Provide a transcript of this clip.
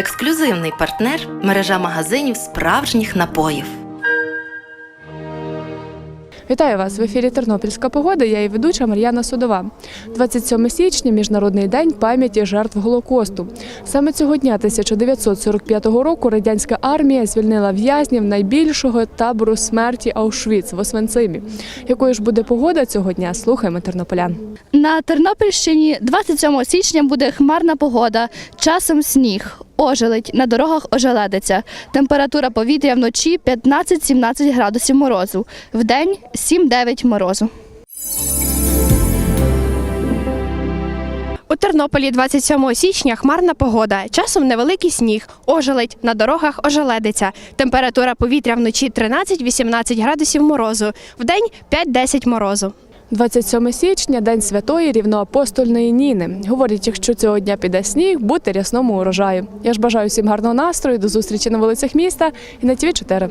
Ексклюзивний партнер мережа магазинів справжніх напоїв. Вітаю вас в ефірі Тернопільська погода. Я і ведуча Мар'яна Судова. 27 січня міжнародний день пам'яті жертв Голокосту. Саме цього дня 1945 року радянська армія звільнила в'язнів найбільшого табору смерті Аушвіц в Освенцимі. Якою ж буде погода цього дня? Слухаємо тернополян. На Тернопільщині 27 січня буде хмарна погода, часом сніг. Ожеледь, на дорогах ожеледиться. Температура повітря вночі 15-17 градусів морозу, вдень 7-9 морозу. У Тернополі 27 січня хмарна погода. Часом невеликий сніг, ожеледь, на дорогах ожеледиться. Температура повітря вночі 13-18 градусів морозу, вдень 5-10 морозу. 27 січня день святої рівноапостольної Ніни. Говорять, якщо цього дня піде сніг, будьте рясному урожаю. Я ж бажаю всім гарного настрою, до зустрічі на вулицях міста і на ТВ 4